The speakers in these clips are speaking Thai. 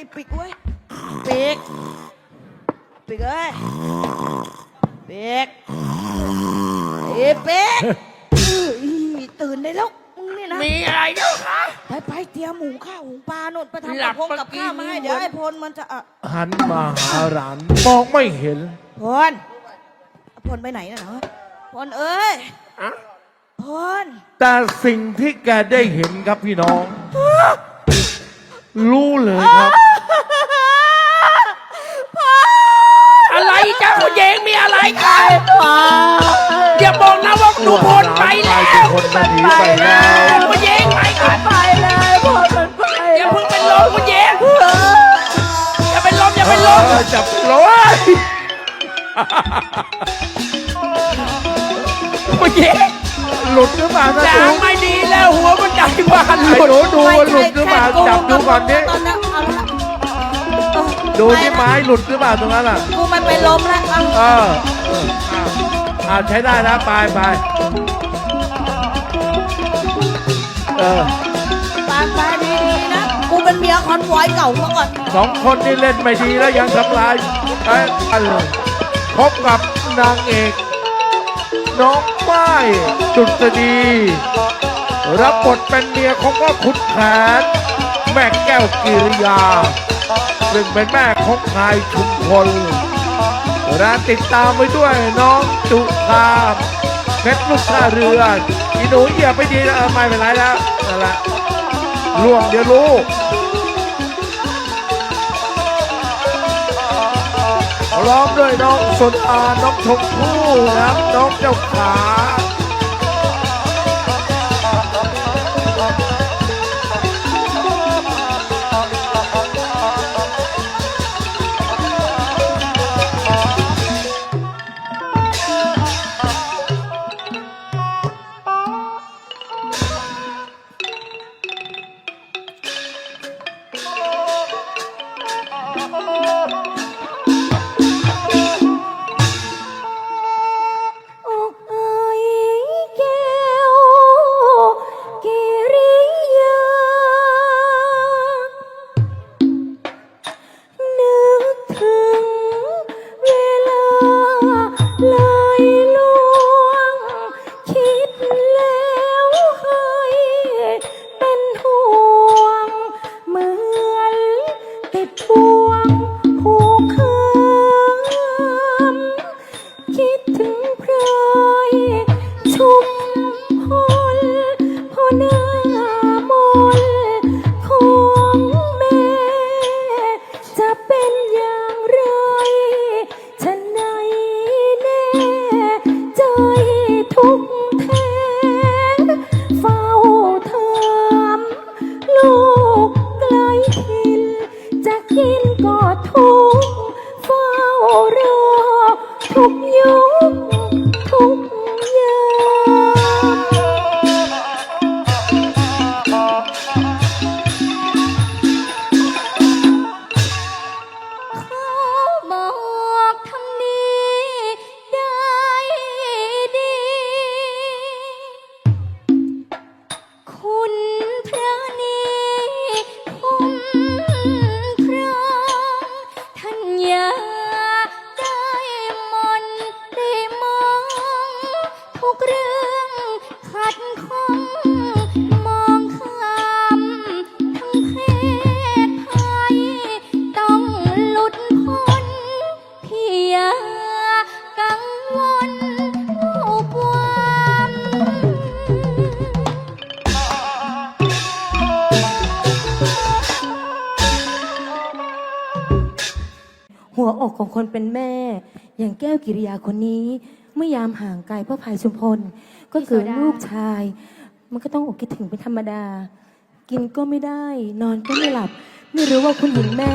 ไอ้ปิกเว้ยปิกปิกเอ้ยปิกไอ้ปิกอื้ออีตื่นได้แล้วมึงนี่นะ มีอะไรเจ้าคะ ไปไปเตรียมหมูข้าวหุงปลาโนดไปทำหลักับบพงกับข้าวมาให้เมื่อกี้ เดี๋ยวไอ้พลมันจะอะหันมาหาหลานมองไม่เห็น พลพลไปไหนน่ะเนาะพลเอ้ยอะพลแต่สิ่งที่แกได้เห็นครับพี่น้อง รู้เลยครับ อะไรเจ้าคุณหญิงมีอะไรกันอย่าบอกนะว่าหนูพลไปแล้วทุกคนมันหนีไปแล้วคุณหญิงไปก่อนไปเลยพลมันไปอย่าเพิ่งเป็นลมคุณหญิงอย่าเป็นลมอย่าเป็นลมเออจับเลยคุณหญิงหลุดหรือเปล่านะจาดูงไม่ดีแล้วหัวมันใจบานหไอ้ลุดหนูดูว่าหลุดหรือเปล่าจับดูก่อนนี่ตอนนั้นเอาละเออ ดูที่ไม้หลุดหรือเปล่าตรงนั้นอะกูไม่เป็นลมแล้วเอาเออเอออะอ่าใช้ได้นะไปไปเออปากไปดีๆนะ กูเป็นเมียคอนวอยเก่ามาก่อนสองคนนี่เล่นไม่ดีแล้วยังทำลายไอ้อันเลยพบกับนางเอกน้องไม้จุดดี รับบทเป็นเมียของว่าขุดแผนแม่แก้วกิริยา ซึ่งเป็นแม่ของนายชุมพลและติดตามไปด้วยน้องจุธาเพชรลูกท่าเรืออีหนูเหยียบไปดีนะไม่เป็นไรแล้วนั่นแหละล่วงเดี๋ยวรู้ร้อมด้วยน้องสนอาน้องชมพู่นะครับน้องเจ้าขา พ หัวอกของคนเป็นแม่ อย่างแก้วกิริยาคนนี้เมื่อยามห่างไกลพ่อภัยชุมพล ก็เกิดลูกชาย มันก็ต้องอกคิดถึงเป็นธรรมดา กินก็ไม่ได้ นอนก็ไม่หลับ ไม่รู้ว่าคุณหญิงแม่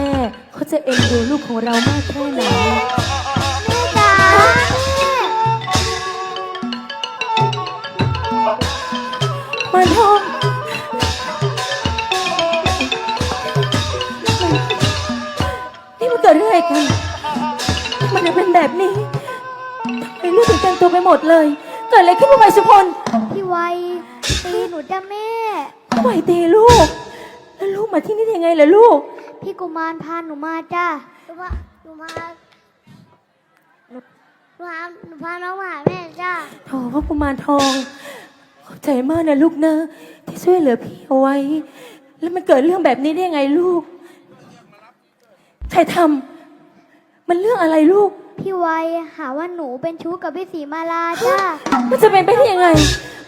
เขาจะเอ็นดูลูกของเรามากแค่ไหนมันทอง แบบนี้ทำไมลูกถึงแต่งตัวไปหมดเลย เกิดอะไรขึ้นพ่อภัยชุมพลพี่ไวตีหนูจ้ะแม่ปล่อยตีลูก แล้วลูกมาที่นี่ได้ยังไงล่ะลูก พี่กุมารพาหนูมาจ้าหนูพาหนูพาหนูพาหนูพาน้องมาหาแม่จ้าโถพระกุมารทองขอบใจมากนะลูกนะที่ช่วยเหลือพี่เอาไว้ แล้วมันเกิดเรื่องแบบนี้ได้ยังไงลูก ใครทำมันเรื่องอะไรลูก พี่ไวยหาว่าหนูเป็นชู้กับพี่สีมาลาจ้ามันจะเป็นไปได้ยังไง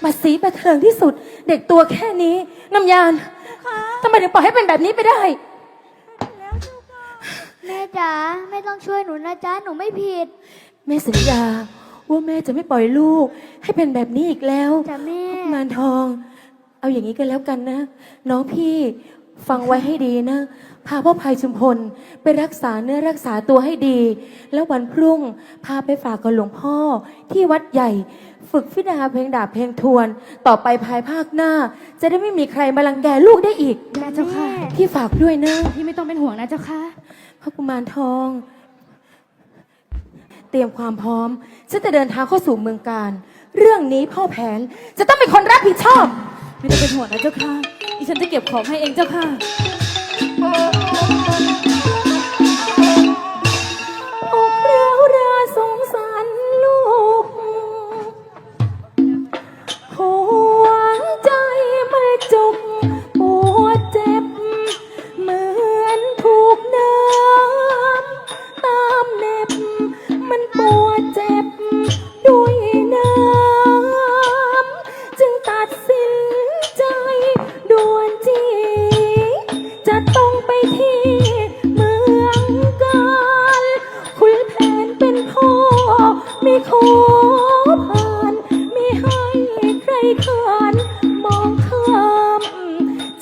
มาสีประเทิงที่สุด เด็กตัวแค่นี้น้ำยานทำไมถึงปล่อยให้เป็นแบบนี้ไปได้ แม่จ๋าไม่ต้องช่วยหนูนะจ้าหนูไม่ผิด แม่สัญญาว่าแม่จะไม่ปล่อยลูก ให้เป็นแบบนี้อีกแล้วจ้ะแม่ มานทอง เอาอย่างนี้กันแล้วกันนะ น้องพี่ ฟังไว้ให้ดีนะ พาพ่อภัยชุมพลไปรักษาเนื้อรักษาตัวให้ดี แล้ววันพรุ่ง พาไปฝากกับหลวงพ่อที่วัดใหญ่ ฝึกฟิดาเพลงดาบเพลงทวน ต่อไปภายภาคหน้า จะได้ไม่มีใครมาลังแกลูกได้อีกแม่เจ้าค่ะ พี่ฝากด้วยนะ พี่ไม่ต้องเป็นห่วงนะเจ้าค่ะ พระกุมารทอง เตรียมความพร้อมฉันจะเดินทางเข้าสู่เมืองการ เรื่องนี้พ่อแผนจะต้องเป็นคนรับผิดชอบ ไม่ต้องเป็นห่วงนะเจ้าค่ะ อีฉันจะเก็บของให้เองเจ้าค่ะ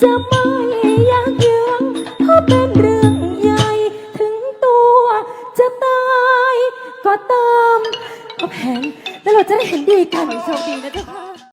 จะไม่ยากเยื้องเพราะเป็นเรื่องใหญ่ ถึงตัวจะตายก็ตามเพราแผนแล้วเราจะได้เห็นดีกันโชคดีนะเจ้าค่ะ